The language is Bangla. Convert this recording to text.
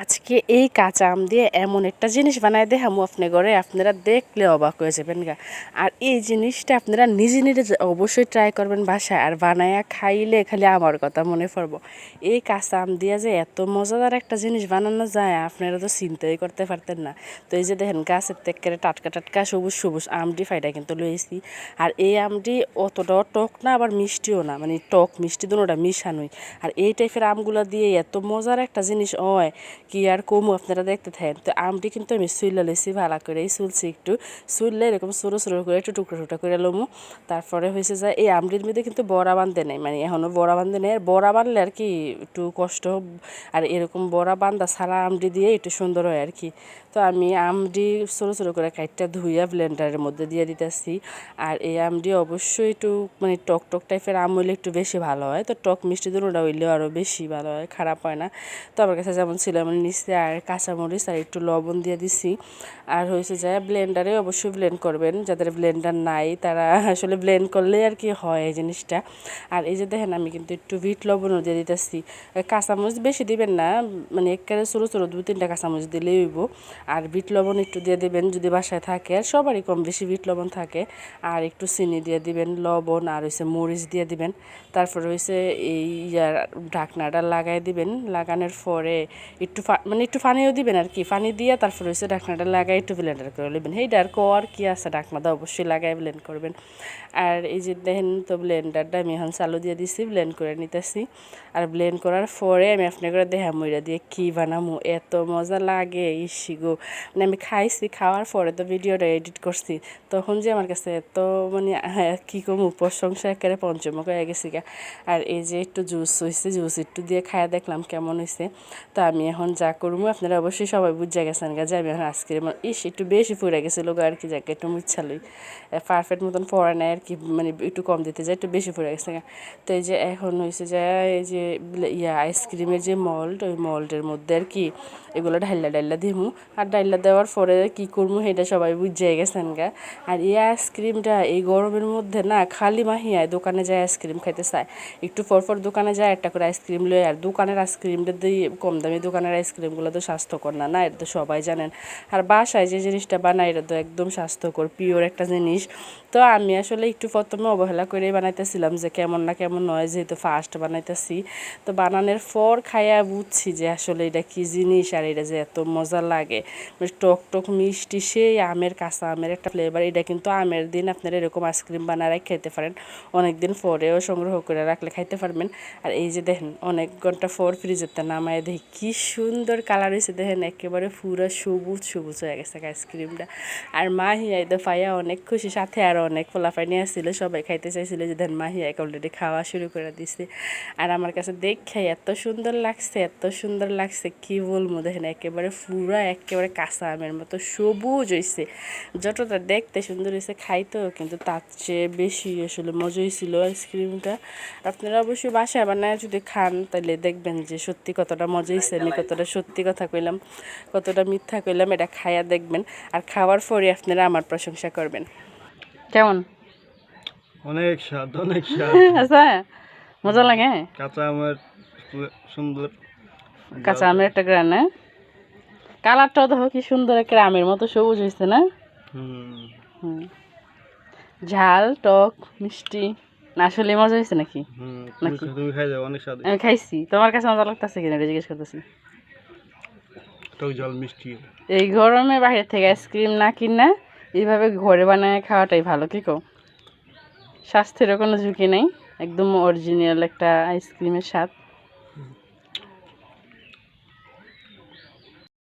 আজকে এই কাঁচা আম দিয়ে এমন একটা জিনিস বানাই বানায় দেখামু আপনি ঘরে। আপনারা দেখলে অবাক হয়ে যাবেন গা। আর এই জিনিসটা আপনারা নিজে নিজে অবশ্যই ট্রাই করবেন বাসায়। আর বানায়া খাইলে খালি আমার কথা মনে পড়ব। এই কাঁচা আম দিয়ে যে এত মজাদার একটা জিনিস বানানো যায়, আপনারা তো চিন্তাই করতে পারতেন না। তো এই যে দেখেন, গাছের তেক্কেরে টাটকা টাটকা সবুজ সবুজ আমটি ফাইটা কিন্তু লইছি। আর এই আমটি অতটাও টক না, আবার মিষ্টিও না। মানে টক মিষ্টি দুটোটা মিশানোই। আর এই টাইপের আমগুলো দিয়ে এত মজার একটা জিনিস হয় কি আর কমু, আপনারা দেখতে থাকেন। তো আমটি কিন্তু আমি সুইলা লইছি ভালো করে সুলছি একটু। সুললে এরকম সরু সরু করে একটু টুকরো টুকরো করে লমু। তারপরে হয়েছে যে এই আমটির মধ্যে কিন্তু বড়া বান্ধে নেই মানে এখনও বড়া বান্ধে নেই। আর বড়া বানলে আর কি একটু কষ্ট আর এরকম বড়া বান্ধা ছাড়া আমটি দিয়ে একটু সুন্দর হয় আর কি। তো আমি আমটি ছোটো ছোটো করে কাইটটা ধুইয়া ব্লেন্ডারের মধ্যে দিয়ে দিতেছি। আর এই আমটি অবশ্যই একটু মানে টক টক টাইপের আম হইলে একটু বেশি ভালো হয়। তো টক মিষ্টি দুটোটা হইলেও আরও বেশি ভালো হয়, খারাপ হয় না। তো আমার কাছে যেমন ছিল, এমন নিচে আর কাঁচামরিচ আর একটু লবণ দিয়ে দিছি। আর হয়েছে যায় ব্লেন্ডারে অবশ্যই ব্লেন্ড করবেন। যাদের ব্লেন্ডার নাই, তারা আসলে ব্লেন্ড করলে আর কি হয় এই জিনিসটা। আর এই যে দেখেন, আমি কিন্তু একটু বিট লবণও দিয়ে দিতেছি। কাঁচামরিচ বেশি দিবেন না মানে একেবারে ছোটো ছোটো দু তিনটা কাঁচামরিচ দিলেই হইব। আর বিট লবণ একটু দিয়ে দিবেন যদি বাসায় থাকে। আর সবারই কম বেশি বিট লবণ থাকে। আর একটু চিনি দিয়ে দিবেন, লবণ আর হয়েছে মরিচ দিয়ে দিবেন। তারপর হয়েছে এই ঢাকনাটা লাগাই দিবেন। লাগানোর পরে একটু মানে একটু পানিও দিবেন আর কি। পানি দিয়ে তারপর হয়েছে ঢাকনাটা লাগাই একটু ব্লেন্ডার করে নেবেন। সেইটা আর কর কী আছে? ঢাকনাটা অবশ্যই লাগাই ব্লেন্ড করবেন। আর এই যে দেখেন তো ব্লেন্ডারটা আমি এখন চালু দিয়ে দিছি ব্লেন্ড করে নিতেছি। আর ব্লেন্ড করার পরে আমি আপনার করে দেখা মইরা দিয়ে কী বানামু? এত মজা লাগে ইসি গো। মানে আমি খাইছি খাওয়ার পরে তো ভিডিওটা এডিট করছি। তখন যে আমার কাছে এত মানে হ্যাঁ, কী কমু? প্রশংসা একেবারে পঞ্চমক হয়ে গেছি গা। আর এই যে একটু জুস হয়েছে জুস একটু দিয়ে খায়া দেখলাম কেমন হয়েছে তো আমি এখন যা করব, আপনারা অবশ্যই সবাই বুঝে গেছেন গা যে আমি এখন আজকে ইস, একটু বেশি ফুরে গেছিল গো আর কি, যাকে একটু মুচ্ছালই পারফেক্ট মতন পড়া নেয় আর কি মানে একটু কম দিতে যায়, একটু বেশি ফুরে গেছে গা। তো এই যে এখন হয়েছে যে, এই যে ইয়া আইসক্রিমের যে মল্ট ওই মল্টের মধ্যে আর কি, এগুলো ডাইল্লা ডাইল্লা দিমু। আর ডাইল্লা দেওয়ার পরে কি করব সেটা সবাই বুঝে গেছেন গা। আর এই আইসক্রিমটা এই গরমের মধ্যে না, খালি মাহিয়ায় দোকানে যায় আইসক্রিম খাইতে চায়। একটু পর পর দোকানে যায়, একটা করে আইসক্রিম লয় আর দোকানের আইসক্রিমটা দিয়ে কম দামি দোকানের আইসক্রিমগুলো তো স্বাস্থ্যকর না না, এটা তো সবাই জানেন। আর বাসায় যে জিনিসটা বানায় এটা তো একদম স্বাস্থ্যকর পিওর একটা জিনিস। তো আমি আসলে একটু প্রথমে অবহেলা করে বানাইতেছিলাম যে কেমন না কেমন নয়, যেহেতু ফার্স্ট বানাইতেছি। তো বানানোর পর খাইয়া বুঝছি যে আসলে এটা কি জিনিস আর এটা যে এত মজা লাগে। টক টক মিষ্টি সেই আমের, কাঁচা আমের একটা ফ্লেভার এটা কিন্তু আমের দিন আপনারা এরকম আইসক্রিম বানায় খেতে পারেন। অনেক দিন পরেও সংগ্রহ করে রাখলে খাইতে পারবেন। আর এই যে দেখেন, অনেক ঘণ্টা পর ফ্রিজেরটা নামায় দেখি, কি সুন্দর কালার হয়েছে, দেখেন একেবারে পুরো সবুজ সবুজ হয়ে গেছে আইসক্রিমটা আর মাহিয়া তো পাইয়া অনেক খুশি, সাথে আরও অনেক ফলাফাই নিয়ে আসছিল, সবাই খাইতে চাইছিল যে, দেন মাহিয়াকে অলরেডি খাওয়া শুরু করে দিছে। আর আমার কাছে দেখে এত সুন্দর লাগছে, এত সুন্দর লাগছে, কি বলব, দেখেন একেবারে পুরো, একেবারে কাঁচা আমের মতো সবুজ হয়েছে যতটা দেখতে সুন্দর হয়েছে খাইতেও কিন্তু তার চেয়ে বেশি আসলে মজা হয়েছিল আইসক্রিমটা আপনারা অবশ্যই বাসায় বানায় যদি খান তাহলে দেখবেন যে সত্যি কতটা মজা হয়েছে আমি কতটা সত্যি কথা কইলাম কতটা মিথ্যা কইলাম এটা খায়া দেখবেন। আর খাওয়ার পরে আপনারা আমার প্রশংসা করবেন। কেমন? অনেক স্বাদ অনেক স্বাদ। আচ্ছা মজা লাগে? কাঁচা আমের সুন্দর কাঁচা আমের একটা গ্রান না কালারটাও দেখো কি সুন্দর একটা আমের মতো সবুজ হয়েছে না? হুম। ঝাল টক মিষ্টি না আসলে মজা হয়েছে নাকি? খাইছি। তোমার কাছে মজা লাগতেছে কিনা জিজ্ঞেস করতেছি? এই গরমে বাইরে থেকে আইসক্রিম না কিনা এইভাবে ঘরে বানায় খাওয়াটাই ভালো, কি কো স্বাস্থ্যেরও কোনো ঝুঁকি নেই, একদম অরিজিনাল একটা আইসক্রিমের স্বাদ।